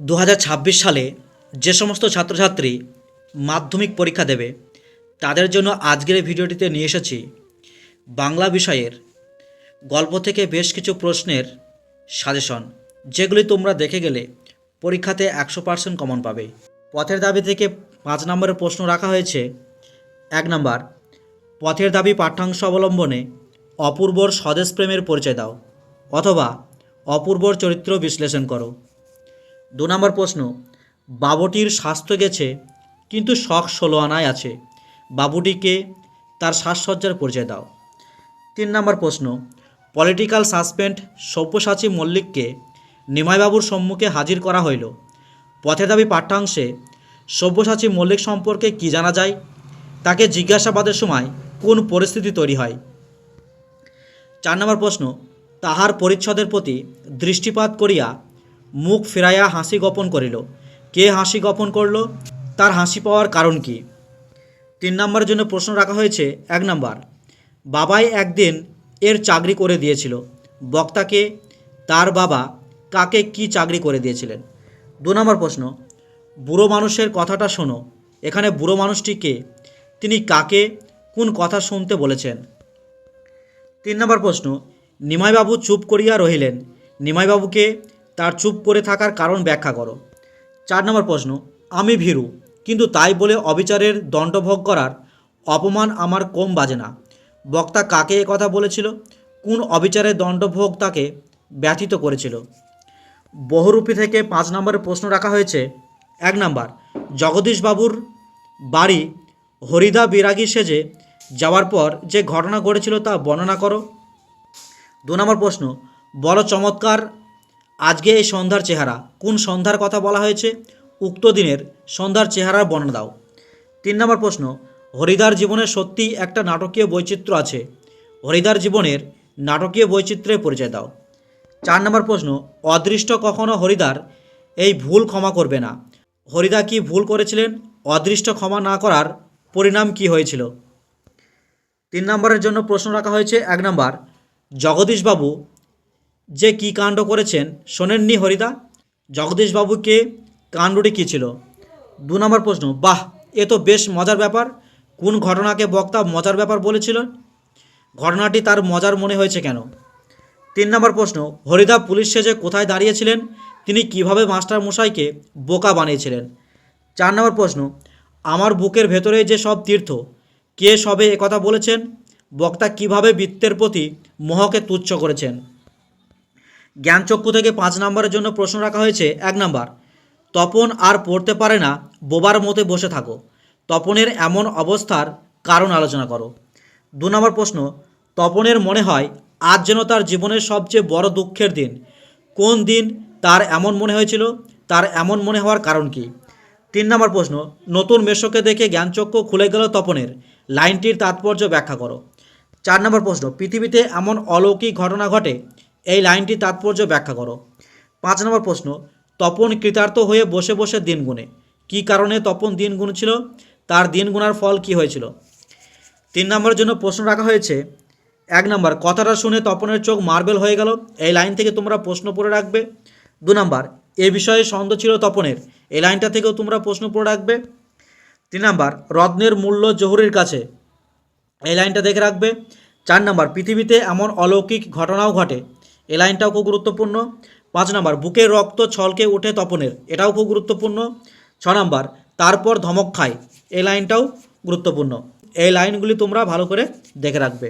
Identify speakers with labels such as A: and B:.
A: দু হাজার ছাব্বিশ সালে যে সমস্ত ছাত্রছাত্রী মাধ্যমিক পরীক্ষা দেবে, তাদের জন্য আজকের এই ভিডিওটিতে নিয়ে এসেছি বাংলা বিষয়ের গল্প থেকে বেশ কিছু প্রশ্নের সাজেশন, যেগুলি তোমরা দেখে গেলে পরীক্ষাতে একশো পার্সেন্ট কমন পাবে। পথের দাবি থেকে পাঁচ নম্বরের প্রশ্ন রাখা হয়েছে, এক নম্বর, পথের দাবি পাঠ্যাংশ অবলম্বনে অপূর্বর স্বদেশ প্রেমের পরিচয় দাও, অথবা অপূর্বর চরিত্র বিশ্লেষণ করো। দু নম্বর প্রশ্ন, বাবুটির স্বাস্থ্য গেছে, কিন্তু শখ ষোলো আনায় আছে। বাবুটিকে তার সাজসজ্জার পরিচয় দাও। তিন নম্বর প্রশ্ন, পলিটিক্যাল সাসপেন্ড সব্যসাচী মল্লিককে নিমাইবাবুর সম্মুখে হাজির করা হইল। পথে দাবি পাঠ্যাংশে, সব্যসাচী মল্লিক সম্পর্কে কি জানা যায়? তাকে জিজ্ঞাসাবাদের সময় কোন পরিস্থিতি তৈরি হয়? চার নম্বর প্রশ্ন, তাহার পরিচ্ছদের প্রতি দৃষ্টিপাত করিয়া মুখ ফেরাইয়া হাসি গোপন করিল। কে হাসি গোপন করল? তার হাসি পাওয়ার কারণ কি? তিন নম্বরের জন্য প্রশ্ন রাখা হয়েছে, এক নম্বর, বাবাই একদিন এর চাকরি করে দিয়েছিল। বক্তাকে, তার বাবা কাকে কি চাকরি করে দিয়েছিলেন? দু নম্বর প্রশ্ন, বুড়ো মানুষের কথাটা শোনো। এখানে বুড়ো মানুষটিকে তিনি কাকে, কোন কথা শুনতে বলেছেন? তিন নম্বর প্রশ্ন, নিমাইবাবু চুপ করিয়া রহিলেন। নিমাইবাবুকে তার চুপ করে থাকার কারণ ব্যাখ্যা করো। চার নম্বর প্রশ্ন, আমি ভীরু, কিন্তু তাই বলে অবিচারের দণ্ডভোগ করার অপমান আমার কম বাজে না। বক্তা কাকে কথা বলেছিল? কোন অবিচারের দণ্ডভোগ তাকে ব্যথিত করেছিল? বহুরূপী থেকে পাঁচ নম্বরের প্রশ্ন রাখা হয়েছে, এক নাম্বার, জগদীশবাবুর বাড়ি হরিদা বিরাগী সেজে যাওয়ার পর যে ঘটনা ঘটেছিল তা বর্ণনা করো। দু নম্বর প্রশ্ন, বড় চমৎকার আজকে এই সন্ধ্যার চেহারা, কোন সন্ধ্যার কথা বলা হয়েছে? উক্ত দিনের সন্ধ্যার চেহারার বর্ণনা দাও। তিন নম্বর প্রশ্ন হরিদার জীবনে সত্যি একটা নাটকীয় বৈচিত্র্য আছে? হরিদার জীবনের নাটকীয় বৈচিত্র্যের পরিচয় দাও। চার নম্বর প্রশ্ন, অদৃষ্ট কখনো হরিদার এই ভুল ক্ষমা করবে না। হরিদা কি ভুল করেছিলেন? অদৃষ্ট ক্ষমা না করার পরিণাম কি হয়েছিল? তিন নম্বরের জন্য প্রশ্ন রাখা হয়েছে এক নম্বর, জগদীশবাবু যে কি কাণ্ড করেছেন শোনেননি হরিদা? জগদীশবাবুকে কাণ্ডটি কী ছিল? দু নম্বর প্রশ্ন, বাহ, এ তো বেশ মজার ব্যাপার। কোন ঘটনাকে বক্তা মজার ব্যাপার বলেছিল ঘটনাটি তার মজার মনে হয়েছে কেন? তিন নম্বর প্রশ্ন, হরিদা পুলিশ সেজে কোথায় দাঁড়িয়েছিলেন? তিনি কীভাবে মাস্টার মশাইকে বোকা বানিয়েছিলেন? চার নম্বর প্রশ্ন, আমার বুকের ভেতরে যে সব তীর্থ, কে সবে একথা বলেছেন? বক্তা কীভাবে বৃত্তের প্রতি মোহকে তুচ্ছ করেছেন? জ্ঞানচক্ষু থেকে পাঁচ নম্বরের জন্য প্রশ্ন রাখা হয়েছে, এক নাম্বার, তপন আর পড়তে পারে না, বোবার মতে বসে থাকো। তপনের এমন অবস্থার কারণ আলোচনা করো। দু নম্বর প্রশ্ন, তপনের মনে হয় আজ যেন তার জীবনের সবচেয়ে বড় দুঃখের দিন। কোন দিন তার এমন মনে হয়েছিল? তার এমন মনে হওয়ার কারণ কি? তিন নম্বর প্রশ্ন, নতুন মেশোকে দেখে জ্ঞানচক্ষু খুলে গেল তপনের। লাইনটির তাৎপর্য ব্যাখ্যা করো। চার নম্বর প্রশ্ন, পৃথিবীতে এমন অলৌকিক ঘটনা ঘটে এই লাইনটির তাৎপর্য ব্যাখ্যা করো। পাঁচ নম্বর প্রশ্ন, তপন কৃতার্থ হয়ে বসে বসে দিন গুনে। কী কারণে তপন দিন গুনেছিল? তার দিন গুনার ফল কি হয়েছিল? তিন নম্বরের জন্য প্রশ্ন রাখা হয়েছে, এক নম্বর, কথাটা শুনে তপনের চোখ মার্বেল হয়ে গেল। এই লাইন থেকে তোমরা প্রশ্ন পড়ে রাখবে। দু নম্বর, এ বিষয়ে সন্দেহ ছিল তপনের। এই লাইনটা থেকেও তোমরা প্রশ্ন পড়ে রাখবে। তিন নম্বর, রত্নের মূল্য জহুরির কাছে। এই লাইনটা দেখে রাখবে। চার নম্বর, পৃথিবীতে এমন অলৌকিক ঘটনাও ঘটে। এই লাইনটাও খুব গুরুত্বপূর্ণ। পাঁচ নাম্বার, বুকের রক্ত ছলকে ওঠে তপনের এটাও খুব গুরুত্বপূর্ণ। ছ নম্বর, তারপর ধমক খায়, এই লাইনটাও গুরুত্বপূর্ণ। এই লাইনগুলি তোমরা ভালো করে দেখে রাখবে।